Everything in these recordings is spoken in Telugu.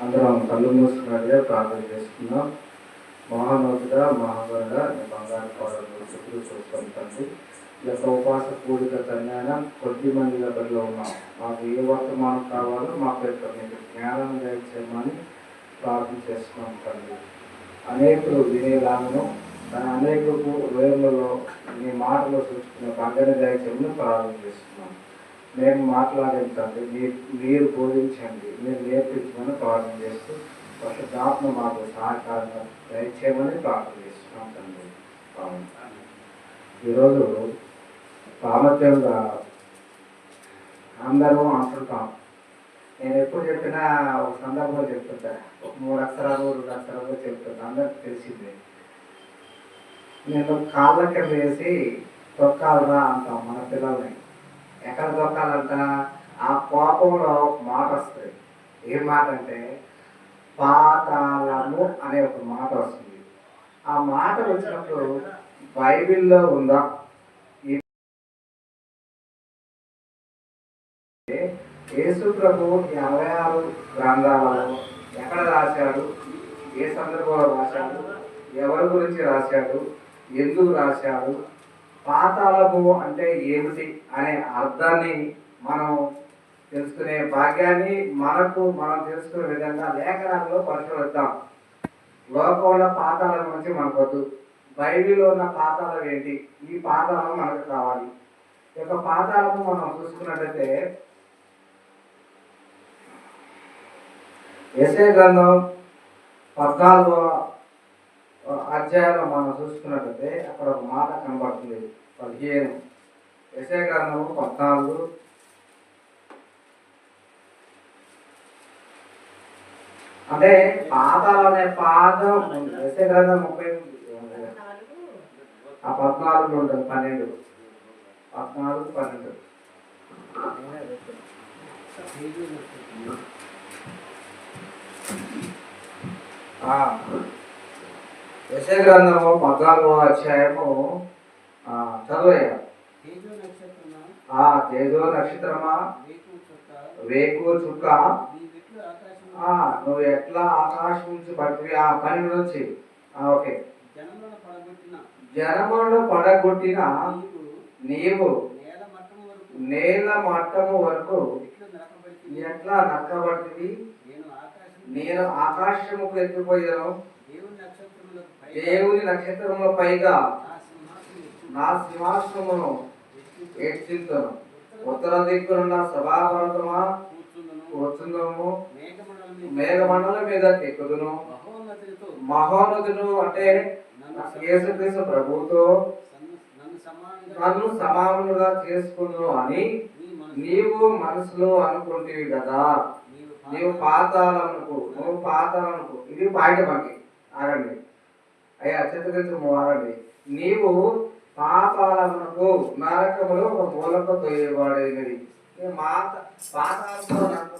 అందరం కళ్ళు మూసుకున్నట్టుగా ప్రార్థన చేసుకున్నాం మహానోతుగా మహాబలుగా బంగారు పాడలు శుక్రులు చూసుకుంటుంది ఈ యొక్క ఉపాస పూడిక కన్యాన కొద్ది మంది దగ్గరలో ఉన్నాం. మాకు ఏ వర్తమానం కావాలో మాకు యొక్క మీకు జ్ఞానం దయచేయమని ప్రార్థన చేస్తున్నాం తండ్రి. అనేకులు వినేలాగను తన అనేకులకు వేర్లలో మీ మాటలో సూచుకున్న బంగారు దయచేయమని ప్రార్థన చేస్తున్నాం. మేము మాట్లాడించండి మీరు మీరు బోధించండి మీరు నేర్పించమని ప్రార్థన చేస్తూ పరిశుద్ధాత్మ మాకు సహకారంగా దయచేయమని ప్రార్థన చేస్తున్నాం తండ్రి. ఆమేన్. ఈరోజు ప్రాముఖ్యంగా అందరూ అంటుంటాం. నేను ఎప్పుడు చెప్పినా ఒక సందర్భంలో చెప్తుంటా. ఒక మూడు అక్షరాలు రెండు అక్షరాలు చెప్తుంటా. అందరికి తెలిసిందే. నేను కాళ్ళ కింద వేసి తొక్కాలరా అంటాం మన పిల్లల్ని. ఎక్కడ తొక్కాలంట? ఆ కోపంలో ఒక మాట వస్తుంది. ఏం మాట అంటే పాతాళము అనే ఒక మాట వస్తుంది. ఆ మాట వచ్చినప్పుడు బైబిల్లో ఉందా? ఈ- యేసు ప్రభు యాభై ఆరు గ్రంథాలలో ఎక్కడ రాశాడు? ఏ సందర్భంలో రాశాడు? ఎవరి గురించి రాశాడు? ఎందుకు రాశాడు? పాతాళము అంటే ఏమిటి అనే అర్థాన్ని మనం తెలుసుకునే భాగ్యాన్ని మనకు మనం తెలుసుకునే విధంగా లేఖనాల్లో పరిశీలిద్దాం. లోకంలో పాతాళం గురించి మనకొద్దు. బైబిల్లో ఉన్న పాతాళం ఏంటి? ఈ పాతాళం మనకు కావాలి. ఈ యొక్క పాతాళము మనం చూసుకున్నట్లయితే ఎస్ఏ గ్రంథం పద్నాలుగో అధ్యాయంలో మనం చూసుకున్నట్లయితే అక్కడ ఒక మాట కనబడుతుంది. పదిహేను. ఎస్ఏ గ్రంథము పద్నాలుగు. అంటే పాదాలు అనే పాదం ఎస్ఏ గ్రంథం ముప్పై ఆ పద్నాలుగు ఉంటుంది పన్నెండు. పద్నాలుగు పన్నెండు. ఆ, గ్రంథము పద్నాలుగో అధ్యాయము చదువయ్యా తేజో నక్షత్రమా ఆ తేజో నక్షత్రమా? వేకు చుక్క. నువ్వు ఎట్లా ఆకాశం నుంచి పడిపోయి ఆ పన్నెండు నుంచి ఓకే. జనములను పడగొట్టిన నీవు నేల మట్టము వరకు ఎట్లా నక్కబడుతుంది నేను ఆకాశం నేను ఆకాశముకు ఎత్తిపోయాను దేవుని నక్షత్రముల పైగా నా సింహాసనమును ఎత్తు ఎత్తింతును ఉత్తర దిక్కునున్న సభాపర్వతమా కూర్చుందును. వచ్చుందము మేఘమండలం మీద ఎక్కుదును. మహోన్నతుడు అంటే యేసుక్రీస్తు ప్రభువుతో సన్ను- నన్ను సమానులుగా చేసుకుందు అని నీవు మనసులో అనుకుంటేవి కదా. నీవు పాతాలనుకు నువ్వు పాతాలనుకు ఇది పాయింట్ మనకి. ఆగండి. అయ్యా చిత్తగించము ఆగండి. నీవు పాతాళమునకు నరకములో ఒక మూలకు తొయ్యబడేది ఈ మాత పాతాళంలో నరకం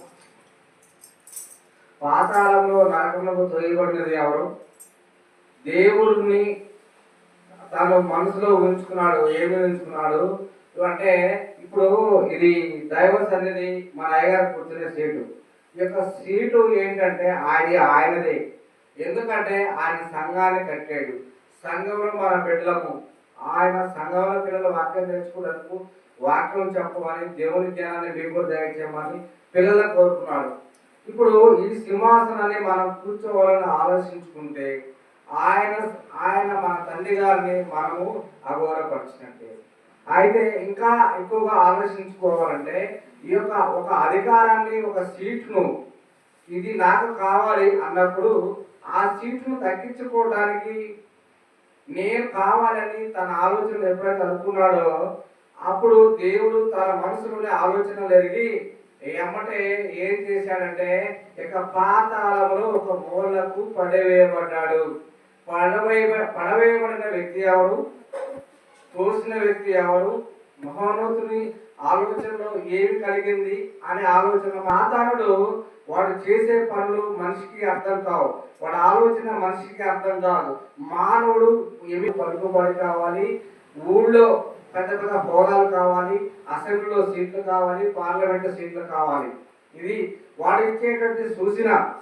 పాతాళంలో నరకములకు తొయ్యబడినది ఎవరు? దేవుడిని తను మనసులో ఉంచుకున్నాడు ఏమి ఉంచుకున్నాడు అంటే ఇప్పుడు ఇది దైవ సన్నిధి మన అయ్యగారు కూర్చునే సీటు. ఈ యొక్క సీటు ఏంటంటే ఆయన ఆయనదే. ఎందుకంటే ఆయన సంఘాన్ని కట్టాడు. సంఘంలో మన బిడ్డలము. ఆయన సంఘంలో పిల్లలు వాక్యం నేర్చుకోవడానికి వాక్యం చెప్పమని దేవుని జ్ఞానాన్ని మీకు దయచేయమని పిల్లలు కోరుకున్నాడు. ఇప్పుడు ఈ సింహాసనాన్ని మనం కూర్చోవాలని ఆలోచించుకుంటే ఆయన ఆయన మన తండ్రి గారిని మనము అగౌరవపరిచినట్టే అయితే ఇంకా ఎక్కువగా ఆలోచించుకోవాలంటే ఈ యొక్క ఒక అధికారాన్ని ఒక సీట్ను ఇది నాకు కావాలి అన్నప్పుడు ఆ సీట్ను తగ్గించుకోవడానికి నేను కావాలని తన ఆలోచనలు ఎప్పుడైతే అనుకున్నాడో అప్పుడు దేవుడు తన మనసులోనే ఆలోచనలు ఎరిగి ఎమ్మటే ఏం చేశాడంటే ఇక పాతాళములో ఒక మూలకు పడవేయబడ్డాడు. పడవే పడవేయబడిన వ్యక్తి ఎవరు? తోసిన వ్యక్తి ఎవరు? మహోన్నతుని ఆలోచనలో ఏమి కలిగింది అనే ఆలోచన మాతానుడు వాడు చేసే పనులు మనిషికి అర్థం కావు. వాడి ఆలోచన మనిషికి అర్థం కాదు. మానవుడు ఏమి పలుకుబడి కావాలి? ఊళ్ళో పెద్ద పెద్ద హోదాలు కావాలి అసెంబ్లీలో సీట్లు కావాలి పార్లమెంట్ సీట్లు కావాలి. ఇది వాడు ఇచ్చేటువంటి సూచన.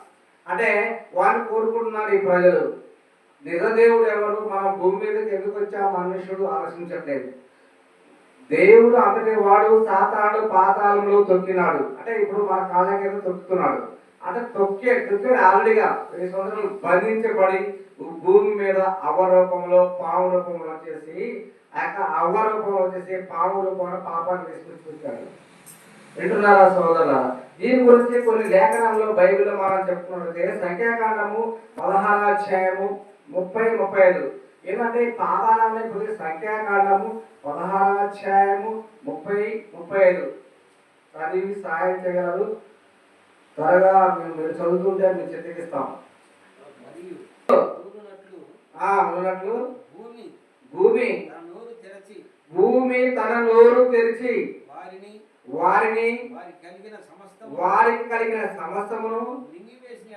అంటే వాడు కోరుకుంటున్నారు ఈ ప్రజలు. నిజదేవుడు ఎవరు? మన భూమి మీదకి ఎందుకు వచ్చా మనుషుడు ఆలోచించట్లేదు? దేవుడు అతని వాడు సాతాడు పాతాళంలో తొక్కినాడు. అంటే ఇప్పుడు మన కాళ్ళ కింద తొక్కుతున్నాడు. అంటే తొక్కే తొక్కాడు ఆల్రెడీగా ఈ సంవత్సరాలు బంధించబడి భూమి మీద అవరూపంలో పాము రూపంలో వచ్చేసి ఆ యొక్క అవరూపంలో వచ్చేసి పాము రూపంలో పాపాన్ని తీసుకొచ్చి వచ్చాడు వింటున్నారా సోదరుల దీని గురించి కొన్ని లేఖనాల్లో బైబిల్లో మనం చెప్పుకున్నట్లయితే సంఖ్యాకాండము పదహారాధ్యాయము ముప్పై ముప్పై ఐదు. ఏంటంటే ఈ పాదాలనే కొద్ది సంఖ్యాకాండము పదహారు అధ్యాయము ముప్పై ముప్పై ఐదు. చదివి సహాయం చేయగలరు. త్వరగా మేము మీరు చదువుతుంటే మేము చిత్రీకిస్తాం ఉన్నట్లు భూమి భూమి తన నోరు తెరిచి వారిని వారిని వారికి కలిగిన సమస్తమును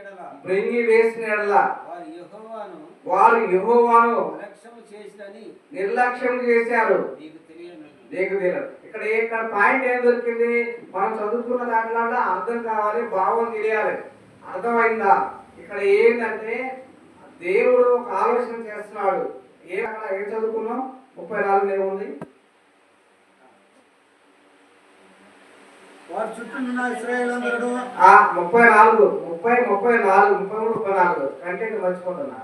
ఎడల బ్రింగి వేసిన యెడల వారి యెహోవాను నిర్లక్ష్యం చేశారు. నీకు తెలియదు. ఇక్కడ ఇక్కడ పాయింట్ ఏం దొరికింది? మనం చదువుకున్న దాంట్లో అర్థం కావాలి భావం తెలియాలి. అర్థమైందా? ఇక్కడ ఏంటంటే దేవుడు ఒక ఆలోచన చేస్తున్నాడు. ఏ ఏం చదువుకున్నాం ముప్పై నాలుగు ఏముంది వారి చుట్టూనున్న ఇస్రాయేలందరూ ఆ ముప్పై నాలుగు ముప్పై ముప్పై నాలుగు ముప్పై మూడు ముప్పై నాలుగు. కంటెంట్ మర్చిపోతున్నా.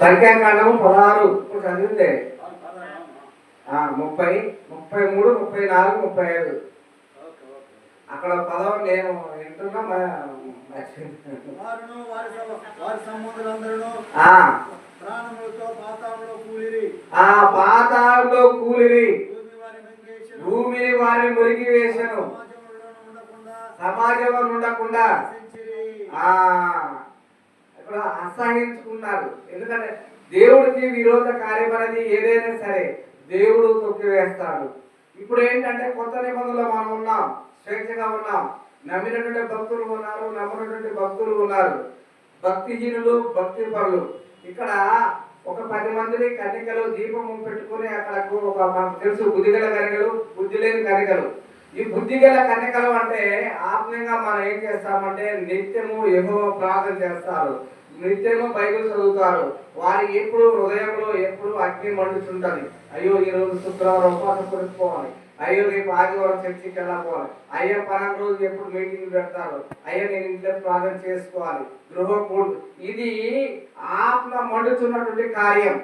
సంఖ్యాకాండము పదహారు. ఇప్పుడు చదివితే. ముప్పై ముప్పై మూడు ముప్పై నాలుగు ముప్పై ఐదు. అక్కడ పదం నేను వింటున్నా. వారును వారి వారి సంబంధులందరూ ఆ. ప్రాణములతో పాతాళంలో కూలిరి. ఆ పాతాళంలో కూలిరి. భూమిని వారిని మురిగి వేసను. సమాజంలో ఉండకుండా. ఆ. ఇక్కడ అసహించుకున్నారు. ఎందుకంటే దేవుడికి విరోధ కార్యం అనేది ఏదైనా సరే దేవుడు తొక్కివేస్తాడు. ఇప్పుడు ఏంటంటే కొత్త నిబంధనలో మనం ఉన్నాం స్వేచ్ఛగా ఉన్నాం. నమ్మినటువంటి భక్తులు ఉన్నారు నమ్మినటువంటి భక్తులు ఉన్నారు. భక్తిహీనులు భక్తి పరులు ఇక్కడ ఒక పది మందిని కన్నికలు దీపం పెట్టుకుని అక్కడకు ఒక మనకు తెలుసు బుద్ధిగల కనికలు బుద్ధి లేని కనికలు ఈ బుద్ధిగల కన్నికలు అంటే ఆత్మీయంగా మనం ఏం చేస్తామంటే నిత్యము ఏవో ప్రార్థన చేస్తారు. నిత్యము బైబిల్ చదువుతారు. వారి ఎప్పుడు హృదయంలో ఎప్పుడు అగ్ని మండుతుంటది అయ్యో ఈ రోజు శుక్రవారం ఉపాసం కొనుక్కోవాలి అయ్యో రేపు ఆదివారం చర్చికి వెళ్ళకపోవాలి అయ్యో పన్నెండు రోజులు ఎప్పుడు మీటింగ్ పెడతారు? అయ్యో నేను ఇంట్లో ప్రార్థన చేసుకోవాలి. గృహకూడు ఇది ఆత్మ మండుతున్నటువంటి కార్యం.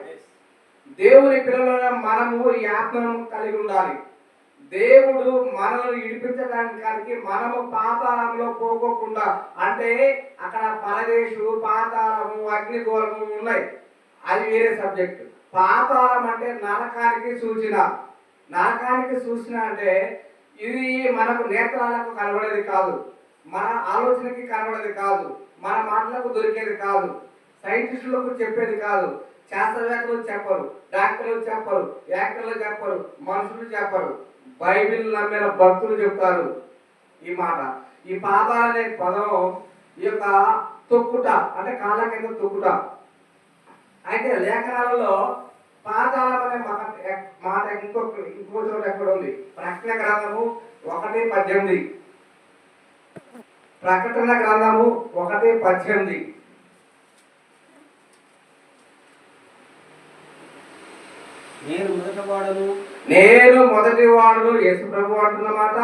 దేవుని పిల్లల మనము ఈ ఆత్మను కలిగి ఉండాలి. దేవుడు మనల్ని ఇడిపించడానికి మనము పాతాళంలో పోకోకుండా అంటే అక్కడ పరదేశు పాతాళము అగ్నిగోళము ఉన్నాయి. అది వేరే సబ్జెక్ట్. పాతాళం అంటే నరకానికి సూచన. నాకానికి చూసిన అంటే ఇది మనకు నేత్రాలకు కనబడేది కాదు. మన ఆలోచనకి కనబడేది కాదు. మన మాటలకు దొరికేది కాదు. సైంటిస్టులకు చెప్పేది కాదు. శాస్త్రవేత్తలు చెప్పరు డాక్టర్లు చెప్పరు యాక్టర్లు చెప్పరు మనుషులు చెప్పరు. బైబిల్ నమ్మిన భక్తులు చెప్తారు ఈ మాట. ఈ పాప అనే పదం ఈ యొక్క తొక్కుట అంటే కాళ్ళ కింద తొక్కుట. అయితే లేఖనాలలో పాతాళం అనే మాట మాట ఇంకొక ఇంకో చోట ఎక్కడ ఉంది? ప్రకటన గ్రంథము ఒకటి పద్దెనిమిది. ప్రకటన గ్రంథము ఒకటి పద్దెనిమిది. నేను మొదట వాడను. నేను మొదటి వాడును యేసు ప్రభు అంటున్నమాట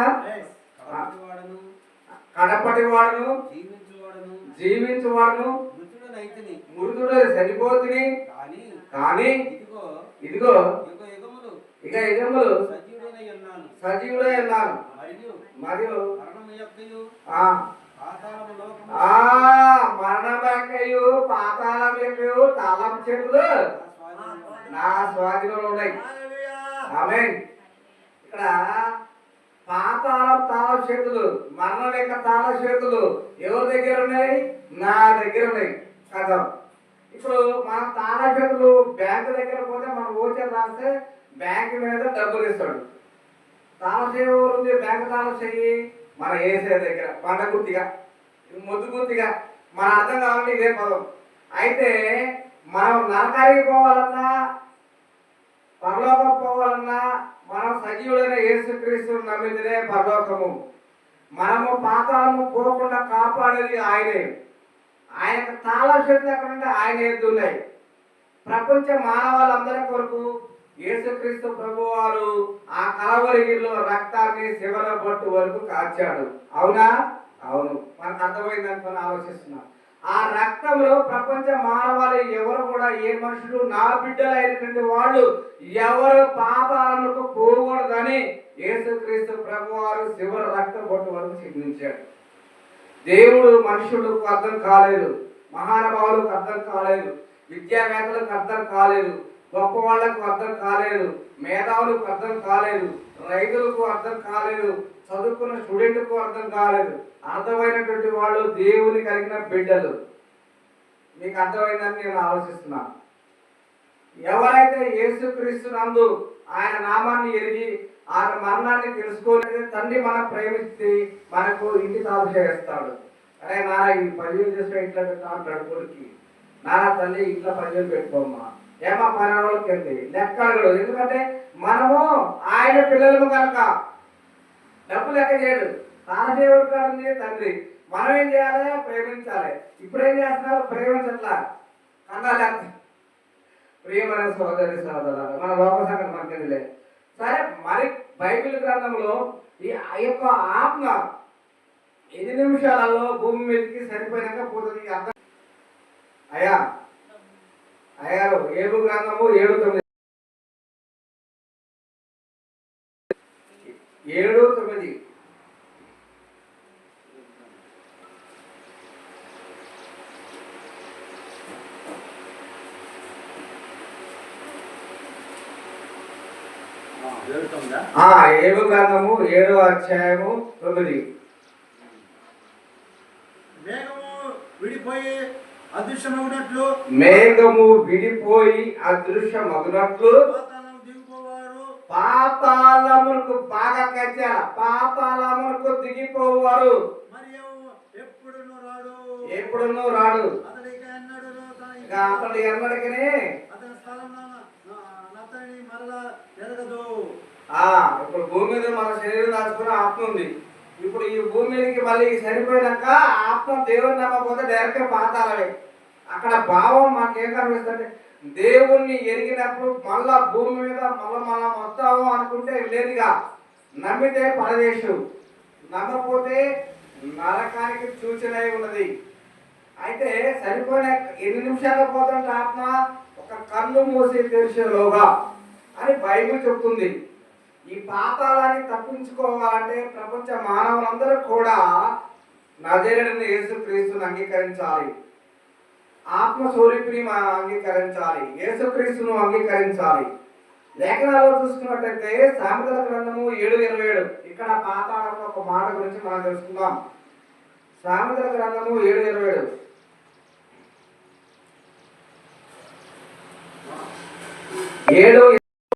కడపటి వాడును. జీవించువాడను. జీవించువాడును. మృతుడనైతిని మృదుడు చనిపోతుని కానీ కానీ ఇదిగో ఇదిగో యుగ యుగములు ఇక ఉన్నాను. సజీవుడే అన్నారు మరియు మరియు మరణము యొక్కయు ఆ తాళం చెట్లు నా స్వాధీనంలో ఉన్నాయి. ఆమె ఇక్కడ పాతాళం తాళ చేతులు మరణం యొక్క తాళ చేతులు ఎవరి దగ్గర ఉన్నాయి? నా దగ్గర ఉన్నాయి. కదా ఇప్పుడు మన తాళాపేదలు బ్యాంకు దగ్గర పోతే మనం ఓచర్ రాస్తే బ్యాంకు మీద డబ్బులు ఇస్తాడు. తాళం చేయి బ్యాంకు తాళం చెయ్యి మన ఏసే దగ్గర పంట గుర్తిగా ముద్దు గుర్తిగా మన అర్థం కావాలంటే ఇదే పదం. అయితే మనం నరకానికి పోవాలన్నా పరలోకం పోవాలన్నా మనం సజీవుడైన యేసుక్రీస్తు నమ్మిందినే పరలోకము. మనము పాతాళము పోకుండా కాపాడేది ఆయనే. ఆయనకు చాలా శక్తి ఎక్కడంటే ఆయన ఎద్దున్నాయి ప్రపంచ మానవాళ్ళందరి కొరకు యేసుక్రీస్తు ప్రభు వారు ఆ కలవరిగిరిలో రక్తాన్ని శివర పట్టు వరకు కాచాడు. అవునా? అవును. మనకు అర్థమైంది అనుకుని ఆలోచిస్తున్నాం. ఆ రక్తంలో ప్రపంచ మానవాళి ఎవరు కూడా ఏ మనుషులు నా బిడ్డలైనటువంటి వాళ్ళు ఎవరు పాపాలకు పోకూడదని యేసుక్రీస్తు ప్రభు వారు శివర రక్తం పట్టు వరకు చిహ్నించాడు దేవుడు మనుషులకు అర్థం కాలేదు. మహానుభావులకు అర్థం కాలేదు. విద్యావేత్తలకు అర్థం కాలేదు. గొప్పవాళ్ళకు అర్థం కాలేదు. మేధావులకు అర్థం కాలేదు. రైతులకు అర్థం కాలేదు. చదువుకున్న స్టూడెంట్కు అర్థం కాలేదు. అర్థమైనటువంటి వాళ్ళు దేవుని కలిగిన బిడ్డలు. మీకు అర్థమైందని నేను ఆలోచిస్తున్నాను. ఎవరైతే యేసుక్రీస్తు నందు ఆయన నామాన్ని ఎరిగి ఆయన మరణాన్ని తెలుసుకొని తండ్రి మనం ప్రేమిస్తే మనకు ఇంటి తాపు చేస్తాడు అరే నాన్న ఈ పదివేలు చేసిన ఇట్లా పెట్టాను అంటాడు కొడుకు నాన్న తల్లి ఇంట్లో పదివేలు పెట్టుకోమ్మా. ఏమా పనులకి వెళ్ళి? లెక్క అడగడు. ఎందుకంటే మనము ఆయన పిల్లలము కనుక డబ్బు లెక్క చేయడు. తానదేవుడు కాదు తండ్రి. మనం ఏం చేయాలి? ప్రేమించాలి. ఇప్పుడు ఏం చేస్తున్నారు? ప్రేమించట్లా. కన్నాలి ప్రియమైన సోదరి సోదరు మన లోక సంగతి మనకెదిలే? సరే మరి బైబిల్ గ్రంథంలో ఈ యొక్క ఆత్మ ఎన్ని నిమిషాలలో భూమి మీదకి సరిపోయినాక పోతుంది? అర్థం? అయ్యా అయ్యారు ఏడు గ్రంథము ఏడు తొమ్మిది. ఏడు తొమ్మిది జరుగుతుందా ఆ ఏడు గ్రంథము ఏడో అధ్యాయము తొమ్మిది. మేఘము విడిపోయి మేఘము విడిపోయి అదృశ్యమగునట్లు పాతాళమునకు బాగా కచ్చాల పాతాళమునకు దిగిపోవారు ఎప్పుడును రాడు. ఎప్పుడునూ రాడు. అతడు ఎన్నడికనే అతని స్థలం అతని మరలా ఎరగదు. ఇప్పుడు భూమి మీద మన శరీరం దాచుకున్న ఆత్మ ఉంది. ఇప్పుడు ఈ భూమి మీదకి మళ్ళీ చనిపోయినాక ఆత్మ దేవుని నమ్మకపోతే డైరెక్ట్ పాతాలమే. అక్కడ భావం మాకేం కనిపిస్తుంది? దేవుణ్ణి ఎరిగినప్పుడు మళ్ళా భూమి మీద మళ్ళా మనం వస్తాము అనుకుంటే లేదుగా. నమ్మితే పరదేశం. నమ్మకపోతే నరకానికి సూచన ఉన్నది. అయితే సరిపోయిన ఎన్ని నిమిషాలు పోతుంటే ఆత్మ? ఒక కన్ను మూసి తెరిచేలోగా అని బైబిల్ చెప్తుంది. ఈ పాతాళాన్ని తప్పించుకోవాలంటే ప్రపంచ మానవులందరూ కూడా నజరుడిని యేసుక్రీస్తుని అంగీకరించాలి. ఆత్మస్వరూపిని మనం అంగీకరించాలి. యేసుక్రీస్తును అంగీకరించాలి. లేఖనాల్లో చూసుకున్నట్టయితే సామెతల గ్రంథము ఏడు ఇరవై ఏడు. ఇక్కడ పాతాళం ఒక మాట గురించి మనం తెలుసుకుందాం. సామెతల గ్రంథము ఏడు ఇరవై ఏడు. ఏడు